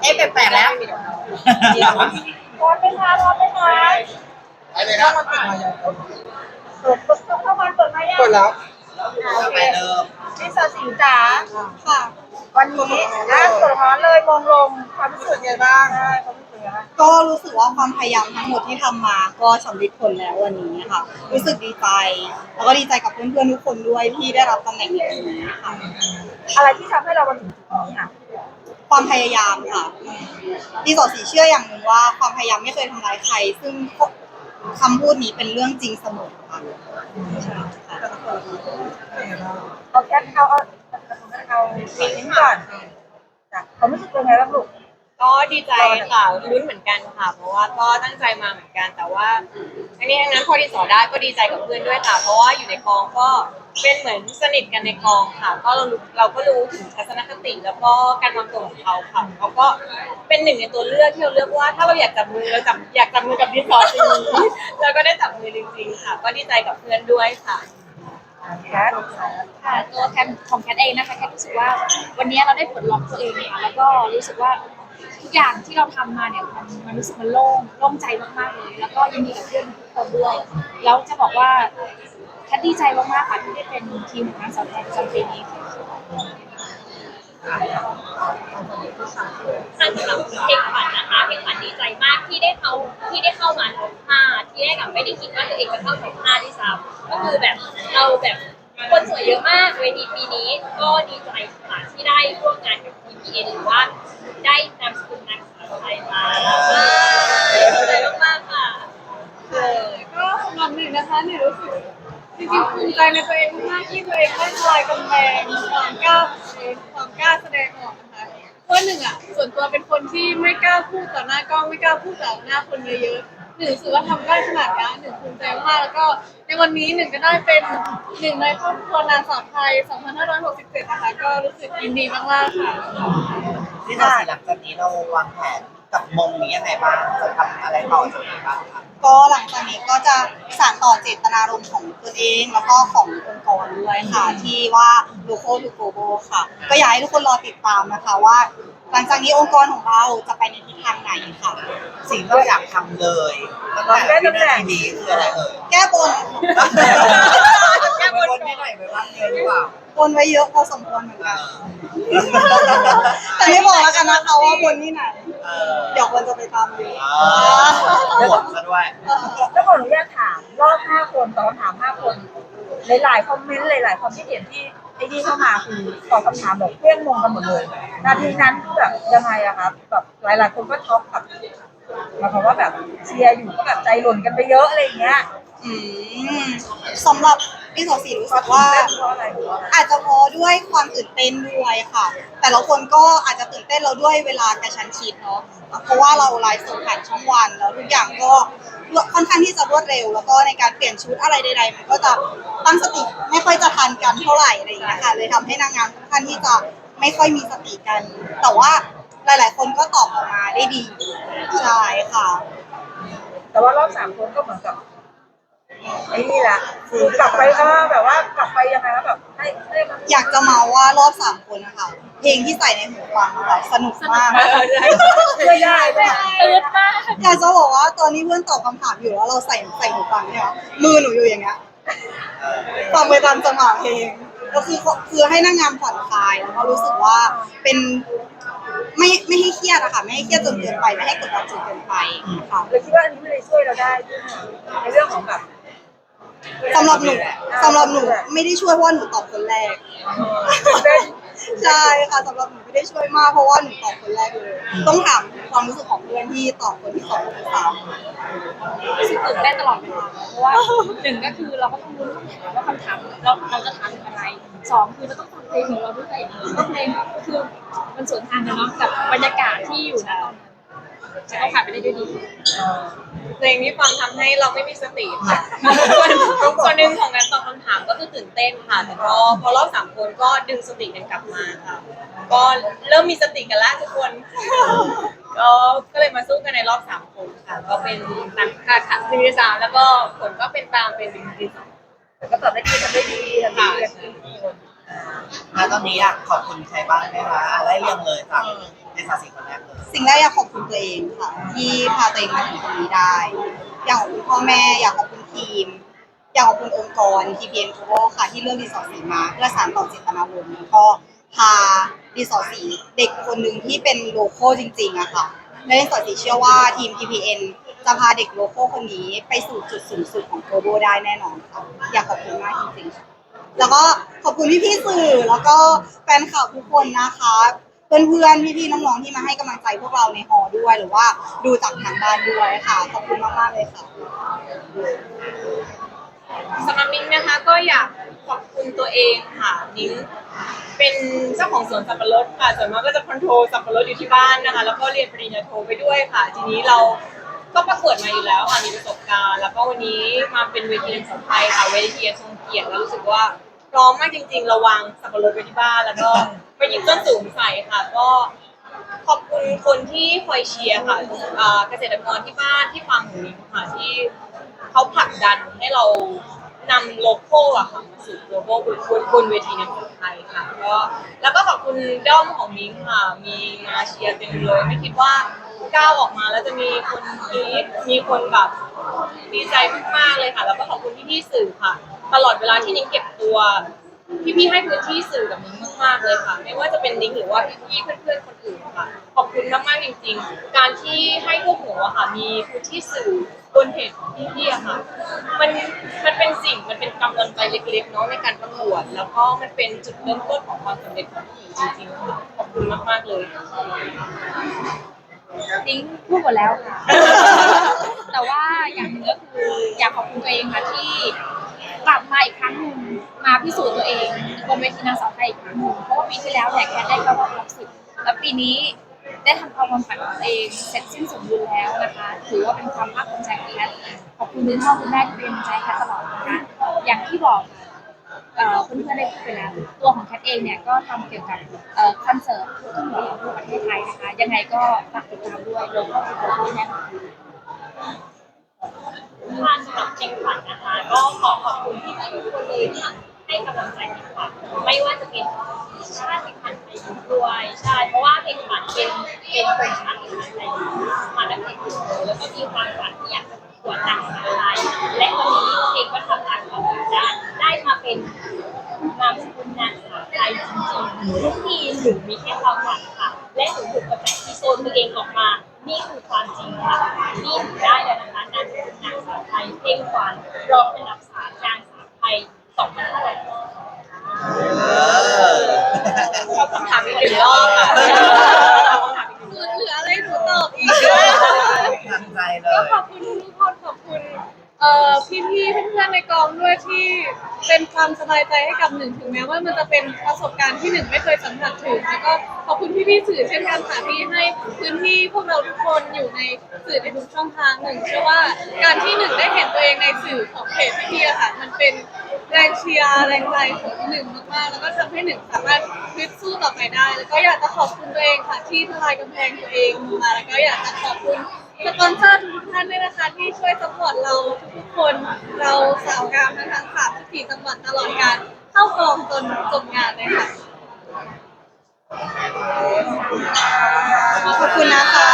เอ๊ะแปลกๆแล้วร้อนไหมคะร้อนไหมคะไปเลยครับเปิดเข้ามาเปิดมายังเปิดแล้วอ่าโอเคไปเดิมพี่สาวสิงจ๋าค่ะ วันนี้ล่าสุดร้อนเลยมองลงความรู้สึกยังไงบ้างใช่ความรู้สึ กยังไงบ้างก็รู้สึกว่าความพยายามทั้งหมดที่ทำมาก็สำเร็จผลแล้ววันนี้ค่ะ รู้สึกดีใจ แล้วก็ดีใจกับเพื่อนๆทุกคนด้วยที่ได้รับตำแหน่งในวันนี้ค่ะ อะไรที่ทำให้เรามาถึงจุดนี้อะ ความพยายามค่ะดีสอสีเชื่ออย่างหนึ่งว่าความพยายามไม่เคยทำร้ายใคร ซึ่งคำพูดนี้เป็นเรื่องจริงเสมอค่ะใช่ค่ะเอาแค่เอาเอาเอาลิ้นก่อนจ้ะความรู้สึกเป็นไงบ้างลูก ก็ดีใจค่ะลุ้นเหมือนกันค่ะ เพราะว่าก็ตั้งใจมาเหมือนกัน แต่ว่าอันนี้ทั้งนั้นพอดีสอได้ก็ดีใจกับเพื่อนด้วยค่ะ เพราะว่าอยู่ในกองก็เป็นเหมือนสนิทกันในกองค่ะ ก็เรารู้เราก็รู้ถึงทัศนคติแล้วก็การวางตัวของเขาค่ะเขาก็เป็นหนึ่งในตัวเลือกที่เราเลือกว่า ถ้าเราอยากจับมือเราจับอยากจับมือกับดิสอจริงๆเราก็ได้จับมือจริงๆค่ะ ก็ดีใจกับเพื่อนด้วยค่ะ แคทค่ะตัวแคทของแคทเองนะคะแคทรู้สึกว่าวันนี้เราได้ปลดล็อกตัวเองค่ะแล้วก็รู้สึกว่าทุก อย่างที่เราทำมาเนี่ยมันมันรู้สึกมันโล่งโล่งใจมากๆเลย แล้วก็ยินดีกับเพื่อนทุกคนด้วยแล้วจะบอกว่าแคทดีใจมากๆค่ะที่ได้เป็นทีมของนางสาวไทยประจำปีนี้ค่ะค่ะสำหรับเพลงขวัญนะคะเพลงขวัญดีใจมากที่ได้เขาที่ได้เข้ามาท็อปห้าที่ได้แบบไม่ได้คิดว่าตัวเองจะเข้าท็อปห้าด้วยซ้ำก็คือแบบเราแบบ คนสวยเยอะมากเวทีปีนี้ก็ดีใจค่ะที่ได้ร่วมงานกับ TPN หรือว่าได้นำสกุลนักสาวไทยมาดีใจมากๆค่ะก็สำหรับหนึ่งนะคะหนึ่งรู้สึกจริงๆภูมิใจในตัวเองมากที่ตัวเองได้ทลายกำแพงความกล้าของตัวเองความกล้าแสดงออกนะคะเพราะหนึ่งอะส่วนตัวเป็นคนที่ไม่กล้าพูดต่อหน้ากล้องไม่กล้าพูดต่อหน้าคนเยอะๆ หนึ่งรู้สึกว่าทำได้ขนาดนี้หนึ่งภูมิใจมากแล้วก็ในวันนี้หนึ่งก็ได้เป็นหนึ่งในครอบครัวนาสาวไทย 2567 นะคะก็รู้สึกยินดีมากๆค่ะ ที่เราหลังจากนี้เราวางแผนกับมงนี้ยังไงบ้างจะทำอะไรต่อจากนี้บ้างครับก็หลังจากนี้ก็จะสานต่อเจตนารมณ์ของตัวเองแล้วก็ขององค์กรด้วยค่ะ ที่ว่า local to global ค่ะ ก็อยากให้ทุกคนรอติดตามนะคะว่า หลังจากนี้องค์กรของเราจะไปในทิศทางไหนค่ะสิ่งที่เราอยากทำเลยตั้งแต่วินาทีนี้คืออะไรเอ่ยแก้บนแก้บนที่ไหนไปบ้างเยอะหรือเปล่าบนไว้เยอะพอสมควรเหมือนกันแต่ไม่บอกแล้วกันนะคะว่าบนที่ไหนเออเดี๋ยวคนจะไปตามดูหมดซะด้วยแล้วขออนุญาตถามรอบห้าคนตอบคำถามห้าคนหลายๆคอมเมนต์หลายๆความคิดเห็นที่ไอ้นี่เข้ามาคือตอบคำถามแบบเพี้ยงมงกันหมดเลยนาทีนั้นแบบยังไงอะครับแบบหลาย ๆ คนก็ช็อกกับหมายความว่าแบบเชียร์อยู่ก็แบบใจหล่นกันไปเยอะอะไรอย่างเงี้ย อืมสำหรับ พี่สาวสีรู้สึกว่า อาจจะเพราะด้วยความตื่นเต้นด้วยค่ะ แต่ละคนก็อาจจะตื่นเต้นเราด้วยเวลากระชั้นชิดเนาะเพราะว่าเราไลฟ์สดผ่านช่องวันแล้วทุกอย่างก็ค่อนข้างที่จะรวดเร็ว แล้วก็ในการเปลี่ยนชุดอะไรใดๆมันก็จะตั้งสติไม่ค่อยจะทันกันเท่าไหร่อะไรอย่างเงี้ยค่ะเลยทำให้นางงามค่อนข้างที่จะไม่ค่อยมีสติกัน แต่ว่าหลายๆ คนก็ตอบออกมาได้ดีใช่ค่ะ แต่ว่ารอบสามคนก็เหมือนกับ ไอ้นี่แหละคือกลับไปก็แบบว่ากลับไปยังไงแล้วแบบให้ให้มันอยากจะเมาว่ารอบสามคนนะคะเพลงที่ใส่ในหูฟังอะค่ะสนุกมากไม่ได้เลยตื่นมากอยากจะบอกว่าตอนนี้เพื่อนตอบคำถามอยู่แล้วเราใส่ใส่หูฟังเนี่ยมือหนูอยู่อย่างเงี้ยฟังไปตามจังหวะเพลงก็คือคือให้นั่งงามผ่อนคลายแล้วก็รู้สึกว่าเป็นไม่ไม่ให้เครียดอะค่ะไม่ให้เครียดจนเกินไปไม่ให้กดดันจนเกินไปค่ะเลยคิดว่าอันนี้มันเลยช่วยเราได้ใช่ไหมในเรื่องของแบบ สำหรับหนูสำหรับหนูไม่ได้ช่วยเพราะว่าหนูตอบคนแรกเป็นใช่ค่ะสำหรับหนูไม่ได้ช่วยมากเพราะว่าหนูตอบคนแรกเลย ต้องถามความรู้สึกของเพื่อนที่ตอบคนที่สองคนที่สามรู้สึกตื่นเต้นตลอดเวลาเพราะว่าหนึ่งก็คือเราก็ต้องรู้นคำถามว่าคำถามเราเราจะถามถึงอะไรสองคือเราต้องฟังเพลงของเราด้วยก็เพลงคือมันสวนทางกันเนาะกับบรรยากาศที่อยู่นะตอนนั้น จะต้องผ่านไปได้ด้วยดี เพลงที่ฟังทำให้เราไม่มีสติค่ะส่วนหนึ่งของการตอบคำถามก็คือตื่นเต้นค่ะ แต่พอพอรอบสามคนก็ดึงสติกันกลับมาค่ะ ก็เริ่มมีสติกันแล้วทุกคน ก็ก็เลยมาสู้กันในรอบสามคนค่ะ ก็เป็นนักค่ะค่ะหนึ่งในสามแล้วก็ผลก็เป็นตามเป็นหนึ่งในสองแต่ก็ตอบได้ดีทำได้ดีทำได้ดีกันทุกคนถ้าตอนนี้อยากขอบคุณใครบ้างไหมคะอะไล่เรียงเลยจากในสาสีคนแรกเลย สิ่งแรกอยากขอบคุณตัวเองค่ะ ที่พาตัวเองมาถึงตรงนี้ได้ อยากขอบคุณพ่อแม่อยากขอบคุณทีม อยากขอบคุณองค์กร TPN Global ค่ะ ที่เลือกรีสอสีมา เพื่อสานต่อเจตนารมณ์แล้วก็พารีสอสีเด็กคนหนึ่งที่เป็นโลโก้จริงๆอะค่ะและรีสอสีเชื่อว่าทีม TPN จะพาเด็กโลโก้คนนี้ไปสู่จุดสูงสุดของ Global ได้แน่นอนค่ะอยากขอบคุณมากจริงๆค่ะแล้วก็ขอบคุณพี่ๆสื่อแล้วก็แฟนคลับทุกคนนะคะ เพื่อนๆพี่ๆน้องๆที่มาให้กำลังใจพวกเราในฮอล์ด้วยหรือว่าดูจากทางบ้านด้วยค่ะขอบคุณมากๆเลยค่ะ สำหรับนิ้งนะคะก็อยากขอบคุณตัวเองค่ะนิ้งเป็นเจ้าของสวนสับปะรดค่ะส่วนมากก็จะคอนโทรลสับปะรดอยู่ที่บ้านนะคะ แล้วก็เรียนปริญญาโทไปด้วยค่ะ ทีนี้เราก็ประกวดมาอยู่แล้วค่ะมีประสบการณ์ แล้วก็วันนี้มาเป็นเวทีนางสาวไทยค่ะเวทีทรงเกียรติแล้วรู้สึกว่า พร้อมมากจริง ๆ ระวังสับปะรดไว้ที่บ้านแล้วก็ไปหยิบต้นสูงใส่ค่ะ ก็ขอบคุณคนที่คอยเชียร์ค่ะอ่าเกษตรกรที่บ้านที่ฟังหนูนี้ค่ะที่เขาผลักดันให้เรานำโลโก้อะค่ะมาสู่ global บนบนบนเวทีนักศึกไทยค่ะก็แล้วก็ขอบคุณด้อมของมิ้งค่ะ มีมาเชียร์เต็มเลย ไม่คิดว่าก้าวออกมาแล้วจะมีคนกรี๊ดมีคนแบบดีใจมากๆเลยค่ะ แล้วก็ขอบคุณพี่ๆสื่อค่ะ ตลอดเวลาที่นิ้งเก็บตัว พี่ๆให้พื้นที่สื่อกับนิ้งมากๆเลยค่ะ ไม่ว่าจะเป็นนิ้งหรือว่าพี่ๆเพื่อนๆคนอื่นค่ะ ขอบคุณมากๆจริง ๆ การที่ให้พวกหนูอะค่ะ มีพื้นที่สื่อบนเพจของพี่ๆอะค่ะ มันมันเป็นสิ่งมันเป็นกำลังใจเล็กๆเนาะในการประกวดแล้วก็มันเป็นจุดเริ่มต้นของความสำเร็จของผู้หญิงจริงๆค่ะขอบคุณมากๆเลยนิ้งพูดหมดแล้วค่ะ แต่ว่าอย่างหนึ่งก็คืออยากขอบคุณตัวเองค่ะที่ มาอีกครั้งหนึ่งมาพิสูจน์ตัวเองบนเวทีนางสาวไทยอีกครั้งหนึ่งเพราะว่าปีที่แล้วเนี่ยแค่ได้เข้ารอบท็อปสิบแล้วปีนี้ได้ทำความฝันของตัวเองเสร็จสิ้นสมบูรณ์แล้วนะคะ ถือว่าเป็นความภาคภูมิใจของแคทขอบคุณคุณพ่อคุณแม่ที่เป็นกำลังใจแคทตลอดนะคะอย่างที่บอกเอ่อเพื่อนๆได้พูดไปแล้วตัวของแคทเองเนี่ยก็ทำเกี่ยวกับเอ่อคอนเสิร์ตทุกหมอทั่วประเทศไทยนะคะ ยังไงก็ฝากติดตามด้วยลงก็ติดตามด้วแน่ นอนสำหรับเพลงขวัญนะคะ ก็ขอขอบคุณที่ทุกคนเลยที่ให้กำลังใจเพลงขวัญไม่ว่าจะเป็นชาติพันธุ์ไทยด้วยใช่เพราะว่าเพลงขวัญเป็นเป็นคนชาติพันธุ์ไทยมาตั้งแต่เด็กเลยแล้วก็มีความฝันที่อยากจะประกวดนางสาวไทยและวันนี้เพลงก็ทำงานความฝันได้ได้มาเป็นนามสกุลนางสาวไทยจริงๆทุกทีหนูมีแค่ความฝันค่ะ และหนูถูกกระแสที่โซนตัวเองออกมา นี่คือความจริงค่ะนี่หนูได้แล้วนะคะนางสกุลนางสาวไทยเพ่งขวัญรองอันดับสามนางสาวไทย2,500ชอบคำถามอีกหนึ่งรอบค่ะ ที่เป็นความสบายใจให้กับหนึ่งถึงแม้ว่ามันจะเป็นประสบการณ์ที่หนึ่งไม่เคยสัมผัสถึงแล้วก็ขอบคุณพี่ๆสื่อเช่นกันค่ะที่ให้พื้นที่พวกเราทุกคนอยู่ในสื่อในทุกช่องทางหนึ่งเชื่อว่าการที่หนึ่งได้เห็นตัวเองในสื่อของเพจพี่ๆอะค่ะมันเป็นแรงเชียร์แรงใจของหนึ่งมากๆแล้วก็ทำให้หนึ่งสามารถฮึดสู้ต่อไปได้ แล้วก็อยากจะขอบคุณตัวเองค่ะที่ทลายกำแพงตัวเองมาแล้วก็อยากจะขอบคุณสปอนเซอร์ทุานด้วยนะคะที่ช่วยสปอร์ตเราทุกคน เราสาวงามทั้งทางสามสิบสี่จังหวัดตลอดการเข้ากองจนจบงานเลยค่ะ ขอบคุณนะคะ